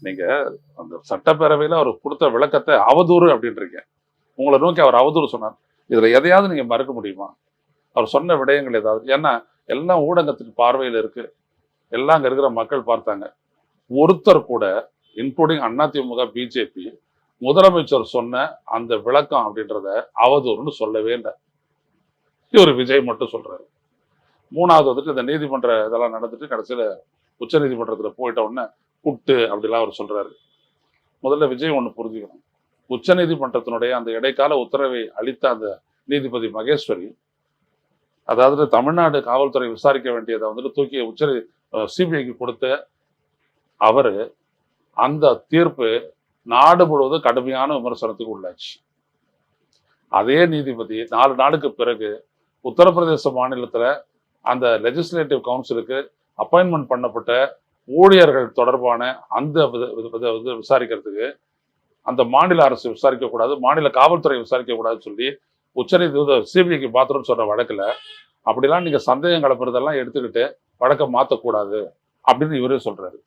நீங்க அந்த சட்டப்பேரவையில அவர் கொடுத்த விளக்கத்தை அவதூறு அப்படின்றீங்க. உங்களை நோக்கி அவர் அவதூறு சொன்னார். இதுல எதையாவது நீங்க மறுக்க முடியுமா? அவர் சொன்ன விடயங்கள் ஏதாவது? ஏன்னா எல்லாம் ஊடகத்தின் பார்வையில் இருக்கு. எல்லாம் அங்க இருக்கிற மக்கள் பார்த்தாங்க. ஒருத்தர் கூட இன்க்ளூடிங் அதிமுக பிஜேபி முதலமைச்சர் சொன்ன அந்த விளக்கம் அப்படின்றத அவதூறுன்னு சொல்லவே இல்லை. இவர் விஜய் மட்டும் சொல்றாரு. மூணாவது வந்துட்டு இந்த நீதிமன்ற இதெல்லாம் நடந்துட்டு கடைசியில உச்ச நீதிமன்றத்தில் போயிட்ட உடனே புட்டு அப்படிலாம் அவர் சொல்றாரு. முதல்ல விஜய் ஒன்று புரிஞ்சுக்கணும். உச்ச நீதிமன்றத்தினுடைய அந்த இடைக்கால உத்தரவை அளித்த அந்த நீதிபதி மகேஸ்வரி அதாவது தமிழ்நாடு காவல்துறை விசாரிக்க வேண்டியதை வந்துட்டு தூக்கி உச்ச சிபிஐக்கு கொடுத்த அவர் அந்த தீர்ப்பு நாடு முழுவதும் கடுமையான விமர்சனத்துக்கு உள்ளாச்சு. அதே நீதிபதி நாலு நாளுக்கு பிறகு உத்தரப்பிரதேச மாநிலத்தில் அந்த லெஜிஸ்லேட்டிவ் கவுன்சிலுக்கு அப்பாயின்மெண்ட் பண்ணப்பட்ட ஊழியர்கள் தொடர்பான அந்த விசாரிக்கிறதுக்கு அந்த மாநில அரசு விசாரிக்க கூடாது மாநில காவல்துறை விசாரிக்க கூடாதுன்னு சொல்லி உச்சநீதிமன்ற சிபிஐக்கு பாத்திரம் சொல்ற வழக்குல அப்படிலாம் நீங்க சந்தேகம் கலப்புறதெல்லாம் எடுத்துக்கிட்டு வழக்கை மாத்தக்கூடாது அப்படின்னு இவரே சொல்றாரு.